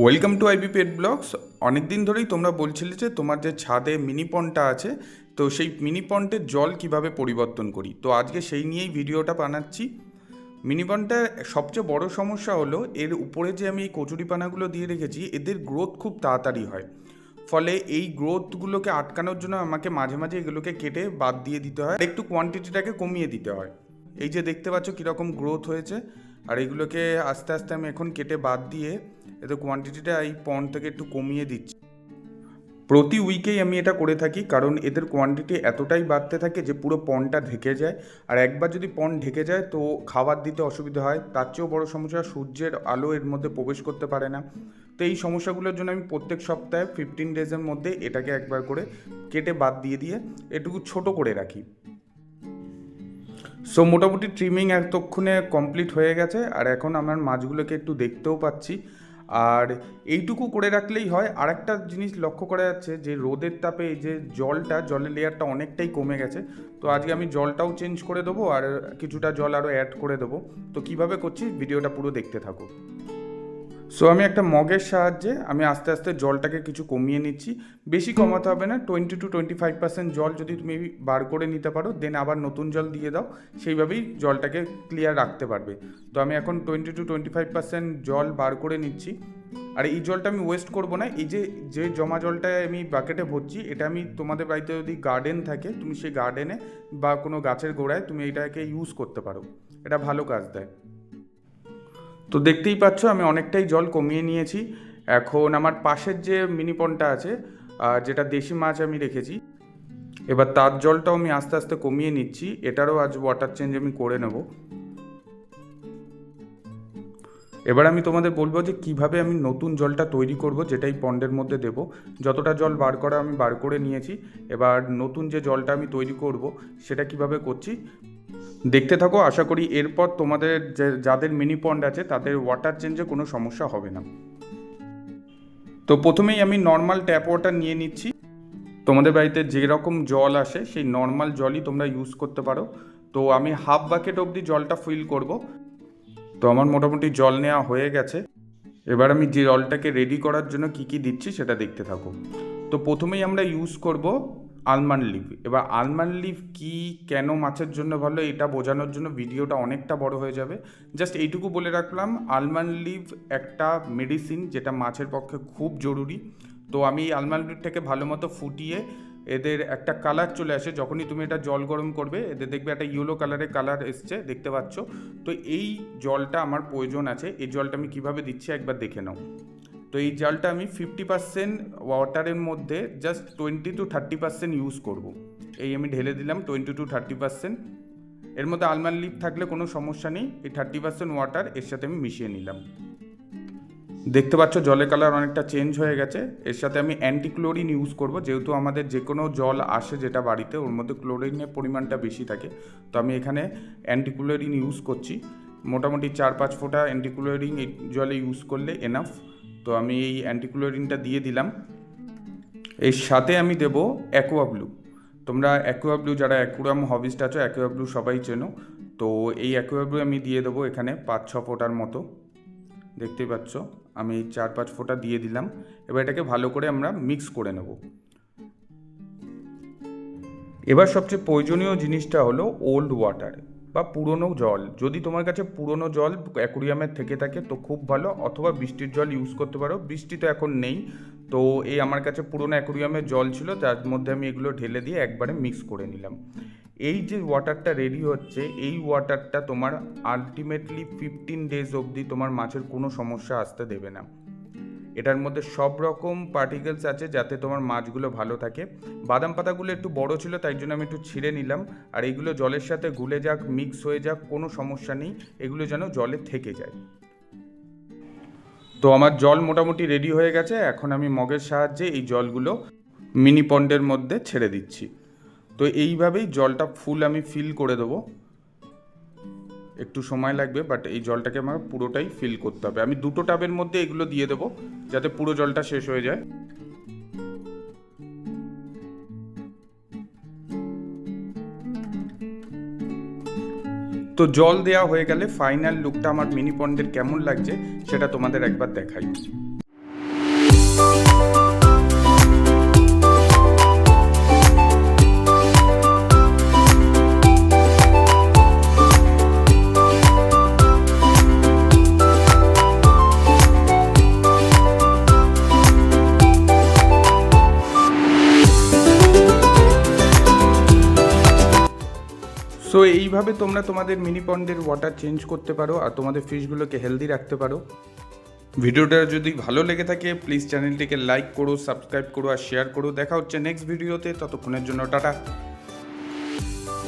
Welcome to IB pet blogs. অনেক দিন ধরেই তোমরা বলছিলে যে তোমার যে ছাদে মিনি পন্ডটা আছে, তো সেই মিনি পন্ডের জল কীভাবে পরিবর্তন করি? তো আজকে সেই নিয়েই ভিডিওটা বানাচ্ছি। মিনি পন্ডটার সবচেয়ে বড় সমস্যা হলো, এর উপরে যে আমি এই কচুরিপানাগুলো দিয়ে রেখেছি, এদের গ্রোথ খুব তাড়াতাড়ি হয়। ফলে এই গ্রোথগুলোকে আটকানোর জন্য আমাকে মাঝে মাঝে এগুলোকে কেটে বাদ দিয়ে দিতে হয়। একটু কোয়ান্টিটিটাকে কমিয়ে দিতে হয়। এই যে দেখতে পাচ্ছ কীরকম গ্রোথ হয়েছে। আর এগুলোকে আস্তে আস্তে আমি এখন কেটে বাদ দিয়ে এতে কোয়ান্টিটিটা এই পন্ড থেকে একটু কমিয়ে দিচ্ছি। প্রতি উইকেই আমি এটা করে থাকি কারণ এদের কোয়ান্টিটি এতটাই বাড়তে থাকে যে পুরো পন্ডটা ঢেকে যায়। আর একবার যদি পন্ড ঢেকে যায় তো খাবার দিতে অসুবিধা হয়, তার চেয়েও বড় সমস্যা সূর্যের আলো এর মধ্যে প্রবেশ করতে পারে না। তো এই সমস্যাগুলোর জন্য আমি প্রত্যেক সপ্তাহে ফিফটিন ডেজের মধ্যে এটাকে একবার করে কেটে বাদ দিয়ে দিয়ে এটুকু ছোট করে রাখি। সো মোটামুটি ট্রিমিং এতক্ষণে কমপ্লিট হয়ে গেছে, আর এখন আমার মাছগুলোকে একটু দেখতেও পাচ্ছি। আর এইটুকু করে রাখলেই হয়। আর একটা জিনিস লক্ষ্য করা যাচ্ছে যে, রোদের তাপে এই যে জলটা, জলের লেয়ারটা অনেকটাই কমে গেছে। তো আজকে আমি জলটাও চেঞ্জ করে দেবো, আর কিছুটা জল আরও অ্যাড করে দেবো। তো কীভাবে করছি? ভিডিওটা পুরো দেখতে থাকো। সো আমি একটা মগের সাহায্যে আমি আস্তে আস্তে জলটাকে কিছু কমিয়ে নিচ্ছি। বেশি কমাতে হবে না twenty two twenty five percent জল যদি তুমি বার করে নিতে পারো দেন আবার নতুন জল দিয়ে দাও সেইভাবেই জলটাকে ক্লিয়ার রাখতে পারবে। তো আমি এখন twenty two twenty five percent জল বার করে নিচ্ছি। আর এই জলটা আমি ওয়েস্ট করব না এই যে যে জমা জলটা আমি বাকেটে ভরছি এটা আমি তোমাদের বাড়িতে যদি গার্ডেন থাকে তুমি সেই গার্ডেনে বা কোনো গাছের গোড়ায় তুমি এটাকে ইউজ করতে পারো। এটা ভালো কাজ দেয়। তো দেখতেই পাচ্ছ আমি অনেকটাই জল কমিয়ে নিয়েছি। এখন আমার পাশের যে মিনি পন্ডটা আছে যেটা দেশি মাছ আমি রেখেছি, এবার তার জলটাও আমি আস্তে আস্তে কমিয়ে নিচ্ছি। এটারও আজ ওয়াটার চেঞ্জ আমি করে নেব। এবার আমি তোমাদের বলব যে কীভাবে আমি নতুন জলটা তৈরি করব, যেটাই পন্ডের মধ্যে দেব। যতটা জল বার করা আমি বার করে নিয়েছি, এবার নতুন যে জলটা আমি তৈরি করব, সেটা কীভাবে করছি দেখতে থাকো, আশা করি এরপর তোমাদের যাদের মিনি পন্ড আছে, তাদের ওয়াটার চেঞ্জে কোনো সমস্যা হবে না। তো প্রথমেই আমি নর্মাল ট্যাপ ওয়াটার নিয়ে নিচ্ছি। তোমাদের বাড়িতে যেরকম জল আসে, সেই নর্মাল জলই তোমরা ইউজ করতে পারো। তো আমি হাফ বাকেট অবধি জলটা ফিল করব। তো আমার মোটামুটি জল নেওয়া হয়ে গেছে। এবার আমি যে জলটাকে রেডি করার জন্য কি কি দিচ্ছি, সেটা দেখতে থাকো। তো প্রথমেই আমরা ইউজ করব আলমন্ড লিভ এবার আলমন্ড লিভ কি, কেন মাছের জন্য ভালো, এটা বোঝানোর জন্য ভিডিওটা অনেকটা বড় হয়ে যাবে। জাস্ট এইটুকু বলে রাখলাম আলমন্ড লিভ একটা মেডিসিন যেটা মাছের পক্ষে খুব জরুরি। তো আমি এই আলমন্ড লিভটাকে ভালো মতো ফুটিয়ে এদের একটা কালার চলে আসে, যখনই তুমি এটা জল গরম করবে, এদের দেখবে একটা ইয়েলো কালারের কালার এসছে, দেখতে পাচ্ছ। তো এই জলটা আমার প্রয়োজন আছে, এই জলটা আমি কীভাবে দিচ্ছি একবার দেখে নাও। তো এই জলটা আমি ফিফটি পার্সেন্ট ওয়াটারের মধ্যে just twenty two thirty percent use করব। এই আমি ঢেলে দিলাম টোয়েন্টি টু থার্টি পার্সেন্ট এর মধ্যে আলমান্ড লিপ থাকলে কোনো সমস্যা নেই, এই থার্টি পার্সেন্ট ওয়াটার এর সাথে আমি মিশিয়ে নিলাম। দেখতে পাচ্ছ জলের কালার অনেকটা চেঞ্জ হয়ে গেছে। এর সাথে আমি অ্যান্টি ক্লোরিন ইউজ করব, যেহেতু আমাদের যে কোনো জল আসে যেটা বাড়িতে, ওর মধ্যে ক্লোরিনের পরিমাণটা বেশি থাকে। তো আমি এখানে অ্যান্টি ক্লোরিন ইউজ করছি। মোটামুটি চার পাঁচ ফোঁটা অ্যান্টি ক্লোরিন এই জলে ইউজ করলে এনাফ তো আমি এই অ্যান্টি ক্লোরিনটা দিয়ে দিলাম। এর সাথে আমি দেব অ্যাকোয়া ব্লু তোমরা অ্যাকোয়া ব্লু যারা অ্যাকুরাম হবিস্ট আছো অ্যাকোয়া ব্লু সবাই চেনো। তো এই অ্যাকোয়া ব্লু আমি দিয়ে দেবো এখানে পাঁচ ছ ফোঁটার মতো। দেখতেই পাচ্ছ, আমি চার পাঁচ ফোঁটা দিয়ে দিলাম। এবার এটাকে ভালো করে আমরা মিক্স করে নেব। এবার সবচেয়ে প্রয়োজনীয় জিনিসটা হলো ওল্ড ওয়াটার বা পুরনো জল। যদি তোমার কাছে পুরনো জল অ্যাকুরিয়ামের থেকে থাকে, তো খুব ভালো। অথবা বৃষ্টির জল ইউজ করতে পারো। বৃষ্টি তো এখন নেই। তো এই আমার কাছে পুরনো অ্যাকুরিয়ামের জল ছিল, তার মধ্যে আমি এগুলো ঢেলে দিয়ে একবারে মিক্স করে নিলাম। এই যে ওয়াটারটা রেডি হচ্ছে, এই ওয়াটারটা তোমার আলটিমেটলি ফিফটিন ডেজ অবধি তোমার মাছের কোনো সমস্যা আসতে দেবে না। এটার মধ্যে সব রকম পার্টিকেলস আছে যাতে তোমার মাছগুলো ভালো থাকে। বাদাম পাতাগুলো একটু বড় ছিল, তাই জন্য আমি একটু ছিঁড়ে নিলাম। আর এইগুলো জলের সাথে গুলে যাক মিক্স হয়ে যাক, কোনো সমস্যা নেই। এগুলো যেন জলে থেকে যায়। তো আমার জল মোটামুটি রেডি হয়ে গেছে। এখন আমি মগের সাহায্যে এই জলগুলো মিনি পন্ডের মধ্যে ছেড়ে দিচ্ছি। তো এইভাবেই জলটা ফুল আমি ফিল করে দেবো। একটু সময় লাগবে বাট এই জলটাকে আমার পুরোটাই ফিল করতে হবে। আমি দুটো টাবের মধ্যে এগুলো দিয়ে দেবো, যাতে পুরো জলটা শেষ হয়ে যায়। তো জল দেওয়া হয়ে গেলে ফাইনাল লুকটা আমার মিনি পন্ডের কেমন লাগছে, সেটা তোমাদের একবার দেখাই। সো এইভাবে তোমরা তোমাদের মিনি পন্ডের ওয়াটার চেঞ্জ করতে পারো আর তোমাদের ফিশগুলোকে হেলদি রাখতে পারো। ভিডিওটা যদি ভালো লেগে থাকে প্লিজ চ্যানেলটিকে লাইক করো সাবস্ক্রাইব করো আর শেয়ার করো। দেখা হচ্ছে নেক্সট ভিডিওতে ততক্ষণের জন্য টাটা।